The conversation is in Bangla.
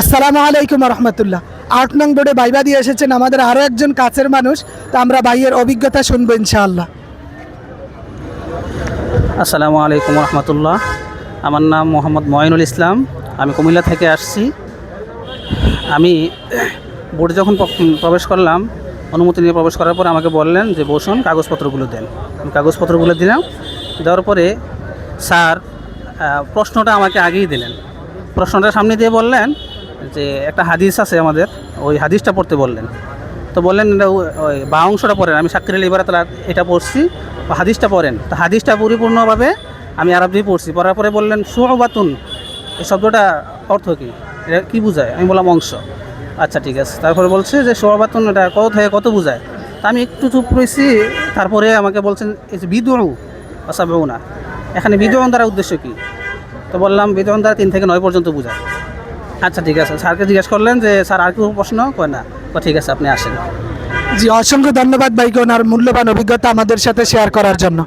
আসসালামু আলাইকুম রহমতুল্লাহ। আট নং বোর্ডে বাইবা দিয়ে এসেছেন আমাদের আরও একজন কাছের মানুষ, তা আমরা ভাইয়ের অভিজ্ঞতা শুনব ইনশাআল্লাহ। আসসালামু আলাইকুম রহমতুল্লাহ। আমার নাম মোহাম্মদ ময়নুল ইসলাম। আমি কুমিল্লা থেকে আসছি। আমি বোর্ডে যখন প্রবেশ করলাম, অনুমতি নিয়ে প্রবেশ করার পর আমাকে বললেন যে, বসুন, কাগজপত্রগুলো দেন। আমি কাগজপত্রগুলো দিলাম। দেওয়ার পরে স্যার প্রশ্নটা আমাকে আগেই দিলেন। প্রশ্নটা সামনে দিয়ে বললেন যে একটা হাদিস আছে আমাদের, ওই হাদিসটা পড়তে বললেন। তো বললেন, এটা ওই বা অংশটা পড়েন, আমি সাক্ষরের এবার তারা এটা পড়ছি হাদিসটা পড়েন। তো হাদিসটা পরিপূর্ণভাবে আমি আরব দিয়ে পড়ছি, পড়ার পরে বললেন সুবাতুন এই শব্দটা অর্থ কী? এটা কী বোঝায়? আমি বললাম, অংশ। আচ্ছা ঠিক আছে। তারপরে বলছে যে, সোহাবাতুন এটা কত থেকে কত বোঝায়? তা আমি একটু চুপ রয়েছি, তারপরে আমাকে বলছেন, এই যে বিদুরু অসাবেও না এখানে বিদুরন দ্বারা উদ্দেশ্য কী? তো বললাম বিদুরন দ্বারা তিন থেকে নয় পর্যন্ত বোঝায়। আচ্ছা ঠিক আছে। স্যারকে জিজ্ঞেস করলেন যে, স্যার, আর কোনো প্রশ্ন? কয়, না। ঠিক আছে, আপনি আসেন। জি, অসংখ্য ধন্যবাদ ভাইকে ওনার মূল্যবান অভিজ্ঞতা আমাদের সাথে শেয়ার করার জন্য।